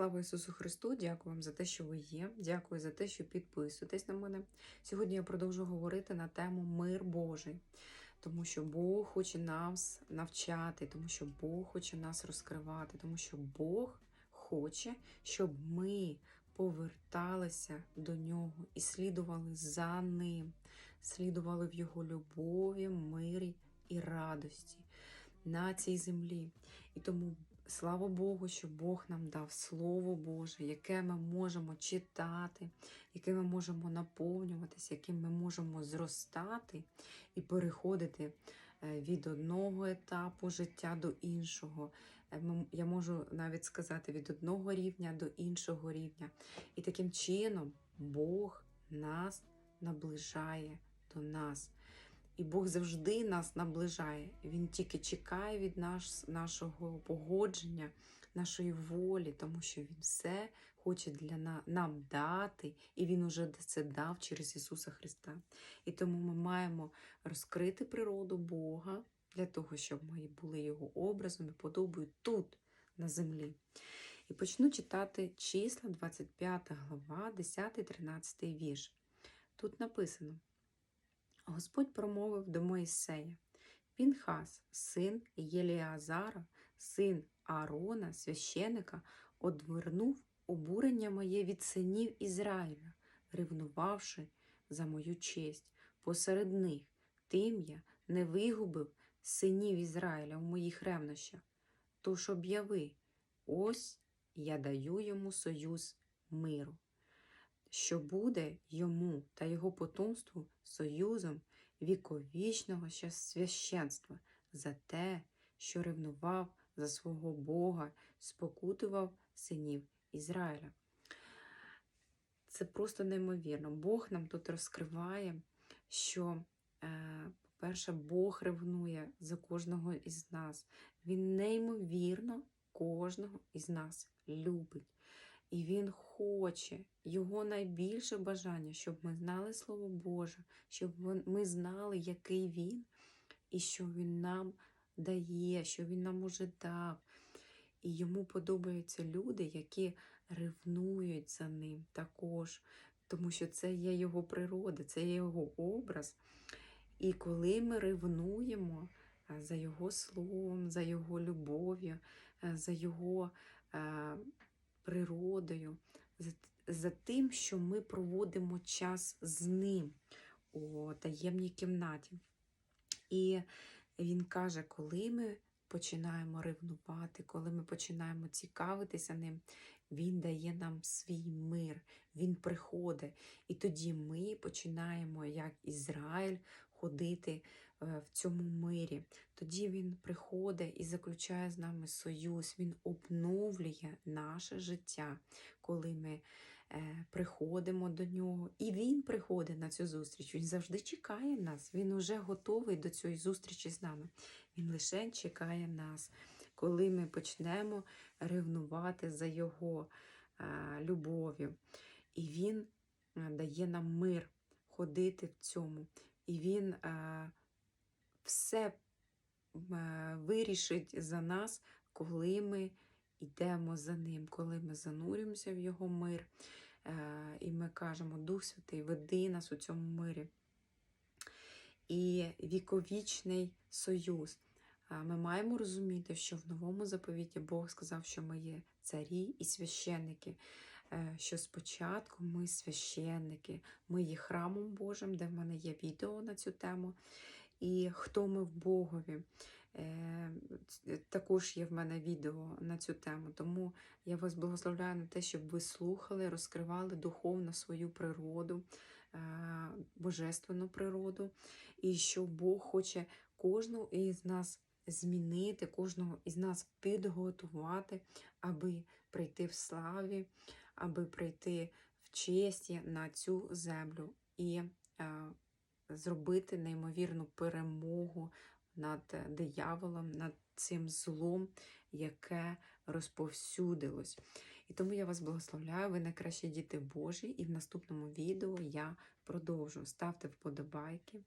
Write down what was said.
Слава Ісусу Христу! Дякую вам за те, що ви є. Дякую за те, що підписуєтесь на мене. Сьогодні я продовжу говорити на тему Мир Божий, тому що Бог хоче нас навчати, тому що Бог хоче нас розкривати, тому що Бог хоче, щоб ми поверталися до Нього і слідували за Ним, слідували в Його любові, мирі і радості на цій землі. І тому слава Богу, що Бог нам дав Слово Боже, яке ми можемо читати, яке ми можемо наповнюватися, яким ми можемо зростати і переходити е, від одного етапу життя до іншого. Е, Я можу навіть сказати від одного рівня до іншого рівня. І таким чином Бог нас наближає до нас. І Бог завжди нас наближає. Він тільки чекає від нас, нашого погодження, нашої волі, тому що Він все хоче для нам дати, і Він уже це дав через Ісуса Христа. І тому ми маємо розкрити природу Бога для того, щоб ми були Його образом і подобою тут, на землі. І почну читати числа, 25 глава, 10-13 вірш. Тут написано. Господь промовив до Моїсея: Пінхас, син Єліазара, син Аарона, священика, одвернув обурення моє від синів Ізраїля, ревнувавши за мою честь посеред них, тим я не вигубив синів Ізраїля в моїх ревнощах. Тож об'яви, ось я даю йому союз миру що буде йому та його потомству союзом віковічного священства за те, що ревнував за свого Бога, спокутував синів Ізраїля. Це просто неймовірно. Бог нам тут розкриває, що, е, по-перше, Бог ревнує за кожного із нас. Він неймовірно кожного із нас любить. І Він хоче, його найбільше бажання, щоб ми знали Слово Боже, щоб ми знали, який Він, і що Він нам дає, що Він нам уже дав. І йому подобаються люди, які ревнують за ним також, тому що це є його природа, це є його образ. І коли ми ревнуємо за його словом, за його любов'ю, за його е, природою, за, тим, що ми проводимо час з ним у таємній кімнаті. І він каже, коли ми починаємо ревнувати, коли ми починаємо цікавитися ним, він дає нам свій мир, він приходить. І тоді ми починаємо, як Ізраїль, ходити в цьому мирі. Тоді він приходить і заключає з нами союз, він обновлює наше життя, коли ми е, приходимо до нього. І він приходить на цю зустріч. Він завжди чекає нас. Він уже готовий до цієї зустрічі з нами. Він лише чекає нас, коли ми почнемо ревнувати за його е, любов'ю. І він е, дає нам мир ходити в цьому. І він е, все е, вирішить за нас, коли ми йдемо за ним, коли ми занурюємося в його мир. Е, і ми кажемо, Дух Святий, веди нас у цьому мирі. І віковічний союз. Ми маємо розуміти, що в новому заповіті Бог сказав, що ми є царі і священники. Е, Що спочатку ми священники, ми є храмом Божим, де в мене є відео на цю тему. І хто ми в Богові. Е, Також є в мене відео на цю тему. Тому я вас благословляю на те, щоб ви слухали, розкривали духовно свою природу, е, божественну природу, і що Бог хоче кожного із нас змінити, кожного із нас підготувати, аби прийти в славі, аби прийти в честі на цю землю і зробити неймовірну перемогу над е, дияволом, над цим злом, яке розповсюдилось. І тому я вас благословляю, ви найкращі діти Божі, і в наступному відео я продовжу. Ставте вподобайки,